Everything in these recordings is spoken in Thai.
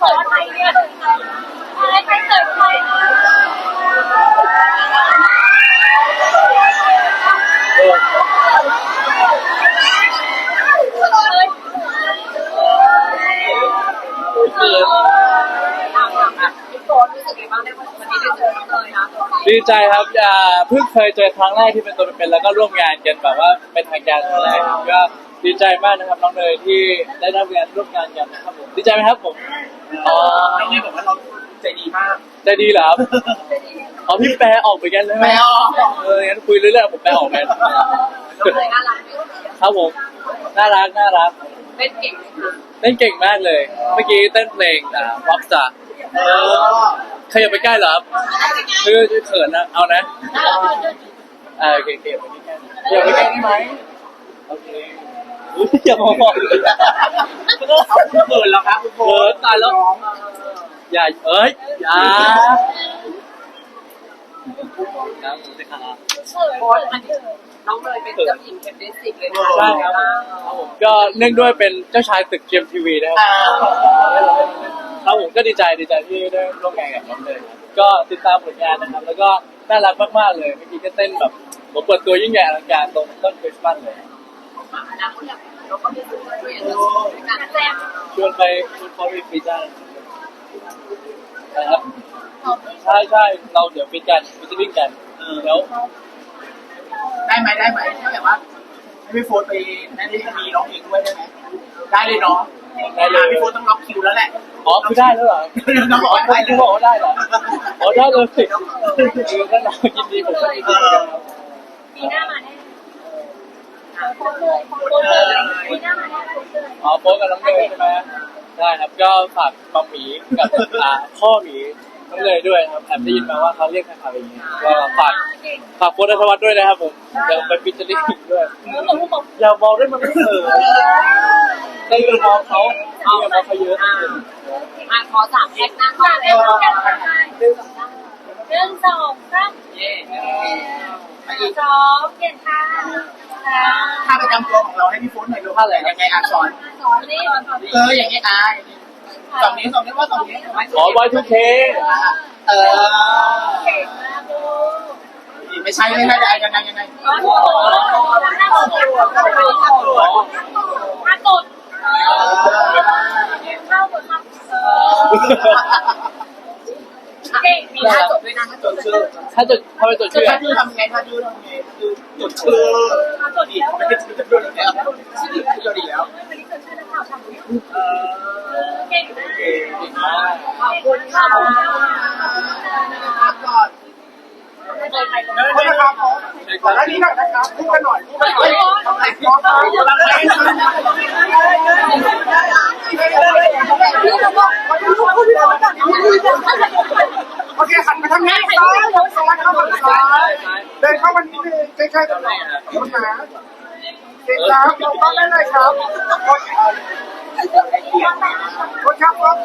เปิดไทยเนี่ยอะไรใครเปิดไทยเออพี่โฟนรู้สึกยังไงบ้างได้วันนี้ได้เจอน้องเลยนะดีใจครับอ่าเพิ่งเคยเจอครั้งแรกที่เป็นตัวเป็นๆแล้วก็ร่วมงานกันแบบว่าเป็นทางการครั้งแรกก็ ดีใจมากนะครับน้องเนยที่ได้ร่วมงานร่วมงานกันนะครับผมดีใจไหมครับผมอ๋อน้องเนยบอกว่าเราใจดีมาก ใจดีเหรอครับอ๋อพี่แปลออกไปกันเลยไหมแปลออกเอองั้นคุยเรื่อยๆผมแปลออกไปน้องเลยน่ารักครับผมน่ารักน่ารักเล่นเก่งเลยค่ะเต้นเก่งมากเลย เมื่อกี้เต้นเพลงอ่า Rockstar เออใครอย่าไปใกล้เหรอครับคือเขินนะเอานะอ่าโอเคโอเคอย่าไปใกล้อย่าไปใกล้ได้ไหมโอเค อุ๊ยอย่ามอง เอาคุณเขินแล้วครับคุณโฟเขินตายแล้ว อย่าเอ้ยอย่าครับผมจะขาโฟนอันนี้น้องเลยเป็นเจ้าหญิงเทนนิสสิกเลยนะใช่ครับครับ ก็เนื่องด้วยเป็นเจ้าชายตึกเจมทีวีนะครับอาครับผมก็ดีใจดีใจที่ได้ร่วมงานกับน้องเลยครับก็ติดตามผลงานนะครับ แล้วก็น่ารักมากๆเลยเมื่อกี้ก็เต้นแบบผมเปิดตัวยิ่งใหญ่อลังการตรงต้นคริสต์มาสเลย ชวนไปชวนเขาไปฟิตได้นะครับใช่ใช่เราเดี๋ยวฟิตกันฟิตติ้งกันแล้วได้ไหมได้ไหมถ้าแบบว่าให้พี่โฟนไปนั่นนี่มีร้องเพลงด้วยได้ไหมได้เลยเนาะพี่โฟนต้องล็อกคิวแล้วแหละอ๋อคือได้แล้วเหรอน้องบอกว่าได้คุณบอกว่าได้เหรออ๋อได้เลยสิคือถ้าเรายินดีผมก็ยินดีเหมือนกันครับปีหน้ามาแน่ โฟนเลยโฟนเลยปีหน้ามาแน่โฟนเลยอ๋อโป๊กับน้องเนยใช่ไหมได้ครับก็ฝากมัมหมีกับอ่าพ่อหมีน้องเนยด้วยครับแอบได้ยินมาว่าเขาเรียกใครๆอย่างนี้ก็ฝากเก่งฝากโพสต์ธวัฒน์ด้วยนะครับผมเดี๋ยวไปฟิชเชอร์ลิ่งด้วย แล้วผมก็บอกอย่ามองได้มันไม่เออได้ยินมองเขาอย่ามองเขาเยอะ อะขอสามแอคนั่งก่อนเลย หนึ่งสองสามหนึ่งสองสามเย้สองเก่งค่ะท่าประจำตัวของเราให้พี่โฟนหน่อยดูท่าอะไรยังไงอะสอนสองนี่เอออย่างนี้อะสองนี้สองนี้ว่าสองนี้อ๋อ Y2K เออเก่งมากลูกไม่ใช่ไม่ใช่ยังไงยังไงโอ้โหน่ากลัวน่ากลัวน่ากลัวน่ากลัวเข้าหมดครับ เก่งมีท่าจบด้วยนะท่าจจบดชื่อถ้าจะถ้าไปจดชื่ชื่ออถ้าชื่อทำไงถ้าชื่อทำไงคือจดชื่อจดแล้วไม่ได้ชื่อจดแล้วชื่อจดดีแล้ววันนี้จดชื่อนักข่าวทำเก่งมากเก่งมากขอบคุณค่ะก่อนไม่เคยใครเลยเฮ้ยนะครับขอหน้านี้หน่อยนะครับพูดกันหน่อยพูดกันหน่อยทำไรพร้อมกันโอันมางนี้ซ้ายซ้ายเข้ามาซ้ายเดินเข้ามานิดนึงใกล้ๆกันหน่อยคุณนะเด็กครับลงต้องได้เลยครับคนครับรถ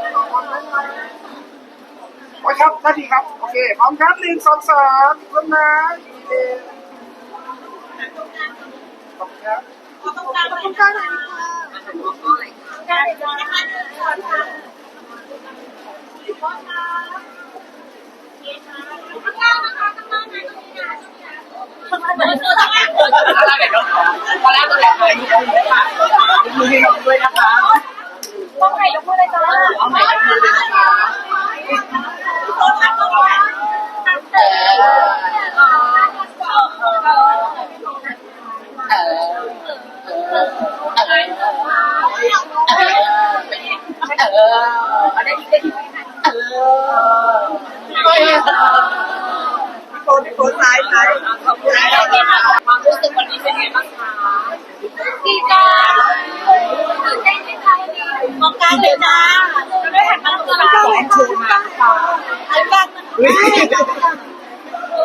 โอครับนาทีครับโอเคพร้อมครับหนึ่งสองสามคุณนะโอเคขอบคุณครับขอบคุณค่ะขอบคุณค่ะได้เลยนะคะข้างล่างนะคะข้ ตอนแรกเดี๋ยวตอนแรกตัวแรกเลยมือค่ะมือให้น้องด้วยนะคะต้องไหนยกมือเลยจ้าเอาไหนยกมือเลยนะคะ ต้องทำต้องทำเออ เออเอออะไรเออเออ อันนี้ได้ที่ เออไม่โคนโคนซ้ายซ้าย ขอบคุณค่ะความรู้สึกวันนี้เป็นไงบ้างคะดีใจตื่นเต้นไหมคะวันนี้มองการเลยนะจะได้หันมาตรงกลาง ของโชว์งานค่ะ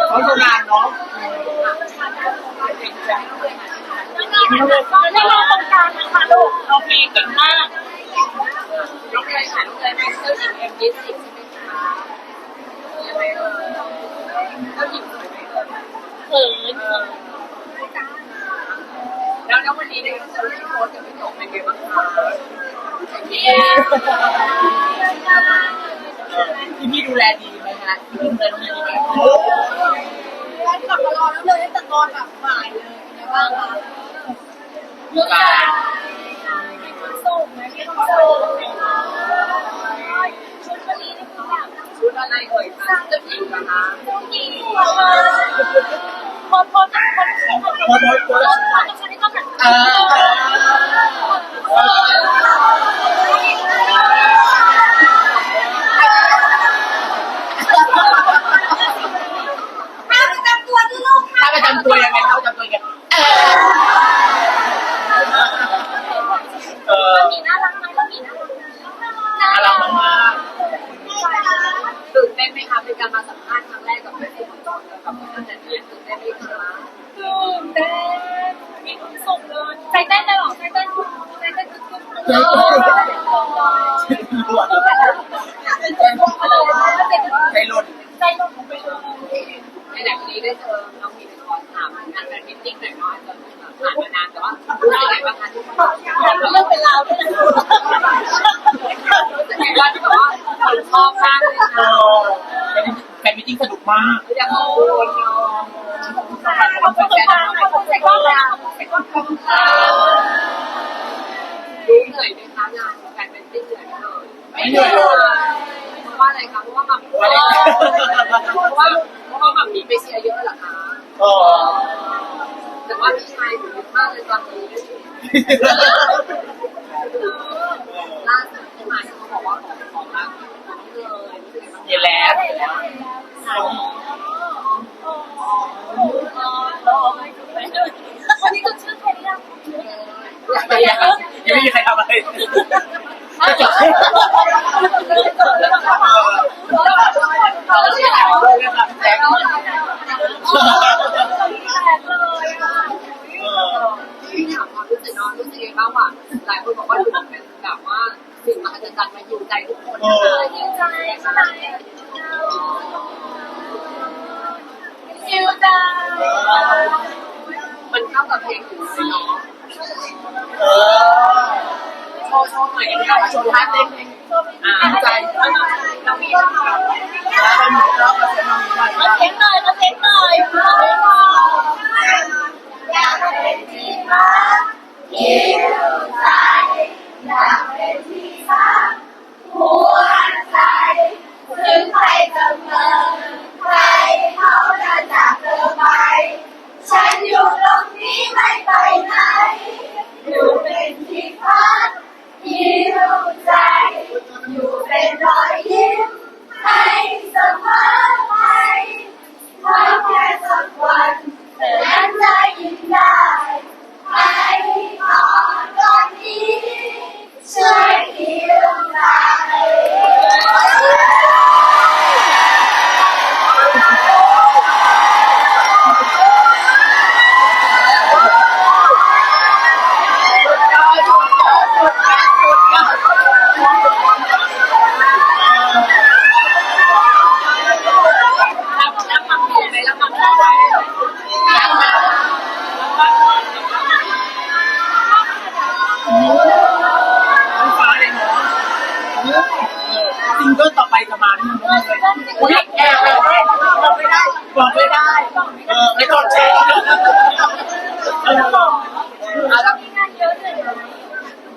เขาโชว์งานเนาะนี่เราตรงกลางนะคะลูกโอเคเก่งมากน้องเลยค่ะน้องเลยเป็นเจ้าหญิงเอ็มยี่สิบใช่ไหมคะยังไงเอ่เจ้าหญิงสวยไหมเอ่ยเขินแล้วแล้ววันนี้เนี่ยเจอพี่โค้ชกับพี่โตเป็นไงบ้างคะเย้ที่พี่ดูแลดี ไหมฮะที่พี่ดูแลน้องเนยดีไหมแล้วกลับมารอแล้วเลยตั้งแต่ตอนแบบบ่ายเลยเป็นไงบ้างคะเยอะจังมีความสุขไหมมีความสุขชุดวันนี้นี่คือแบบชุดอะไรเอ่ยคะจะผิวนะคะผู้หญิงพอพอพอพอพอพอพอชุดนี้ก็แบบอ่าห้ามประจำตัวด้วยลูกค่ะ ถ้าประจำตัวยังไงถ้าประจำตัวยังไงเออ มีน่ารักไหมแล้วมีน่ารัก น่ารักมาก ตื่นเต้นไหมคะเป็นการมาสัมภาษณ์ครั้งแรกกับเพื่อนที่ของจอนแล้วกับเพื่อนแต่เนี่ยตื่นเต้นไหมคะตื่นเต้นมีความสุขเลยใจเต้นเลยหรอใจเต้นใจเต้นทุกๆเลย ใจหมดเลยใจหล่นใจหมดไปเลยในแบบนี้ได้เจอน้องมีนคนถามงานแฟนมิตติ้งหน่อยเนาะจะผ่านมานานแต่ว่ารู้สึกไงบ้างคะที่เรื่องเป็นราวด้วยนะรู้สึกไงบ้างที่แบบว่าคนชอบมากเลยค่ะแฟนมิตติ้งสนุกมากอยากขอบคุณเนาะขอบคุณค่ะขอบคุณใส่กล้องค่ะใส่กล้องค่ะรู้ เหนื่อยไหมคะงานแฟนมิตติ้งเหนื่อยไหมไม่เหนื่อยเพราะว่าอะไรคะเพราะว่าแบบเพราะว่าเพราะว่าแบบมีไปเชียร์เยอะเหรอคะเออแต่ว่าพี่ชายถึงมากเลยตอนนี้ล่าสุดที่มาเขาบอกว่าของของรักของเลยเย็นแล้วคนนี้ก็ชื่อใครเรียก ยังไม่มีใครทำอะไรเราเรียกอะไรแจ็คเลยอะพี่ถามความรู้สึกน้องรู้สึกยังไงบ้างว่าหลายคนบอกว่าเป็นแบบว่าสิ่งมหัศจรรย์มาอยู่ใจทุกคนยิวใจใช่ไหมยิวใจมันเข้ากับเพลงอยู่เนาะ เออโชว์โชว์หน่อยได้ไหมโชว์ท่าเต้นเอ่าใจเรามีเรามีแล้วเป็นเราเป็นน้องได้มาเทคหน่อยมาเทคหน่อยอยากเป็นที่รักที่อยู่ใจอยากเป็นที่รักหัวใจ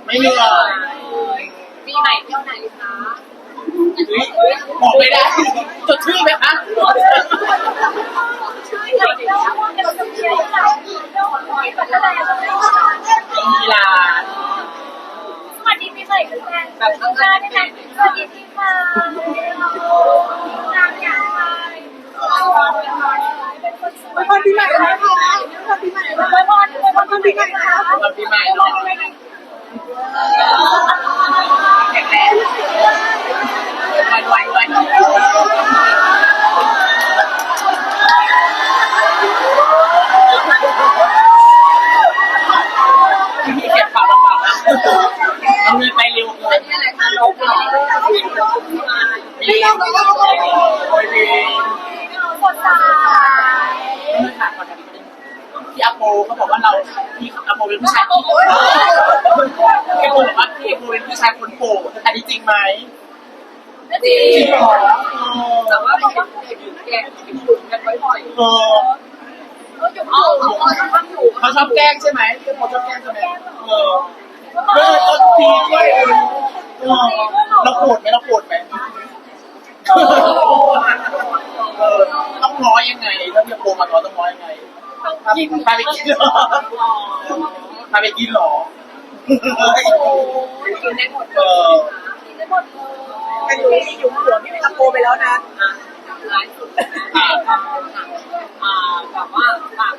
ไม่เหนื่อย ปีไหนเที่ยวไหนคะ บอกไม่ได้จดชื่อไหมคะ ชื่อไหนเที่ยวว่าเราจะเที่ยวไหนเที่ยวหอยปัตตานี มีลา สวัสดีปีใหม่คุณแม่แบบข้างหน้าได้ไหมสวัสดีปีใหม่งานอย่างไรเป็นคนสวยปีใหม่นะคะปีใหม่วันวันวันปีใหม่นะคะ วันปีใหม่เนาะแข็งแรงไวไวไวพี่เก็บข่าวลำบากนะเอาเงินไปเร็วเกิน นี่อะไรคะลบลบ ดีโอ้ยดี สดใส ไม่ขาดก่อนนะพี่อาโปเขาบอกว่าเราพี่อาโป เป็นผู้ชายพี่อาโปบอกว่าพี่อาโปเป็นผู้ชายคนโปแต่ที่จริงไหมไม่จริจริงงเหรอแต่ว่าเราก็เห็นอยู่แกงกินหยุดกันบ่อยเออๆก็อยู่เอาเขาเขาทำอยู่เขาชอบแกล้งใช่ไหมเขาชอบแกล้งใช่ไหมเออเออต้นทีด้วยเออเราโกรธไหมเราโกรธไหมเออต้องง้อยังไงถ้าพี่โปมาง้อต้องง้อยังไง กินพาไปกินเหรอพาไปกินเหรอกินได้หมดเออกินได้หมดเลยกันอยู่ที่อยู่หัวพี่เป็นตะโกไปแล้วนะร้ายสุดนะอ่าแบบว่าปาก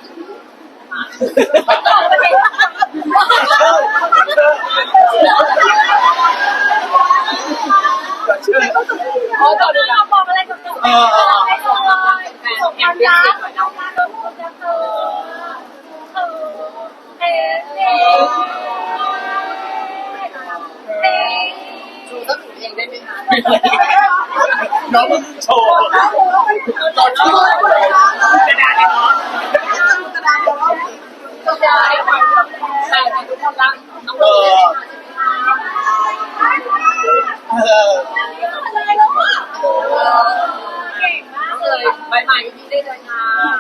ต่อไปเลยโอ้ตอ ได้แต่ในทุกคนรักน้องเออเออเลยใบใหม่ที่ได้เดินทาง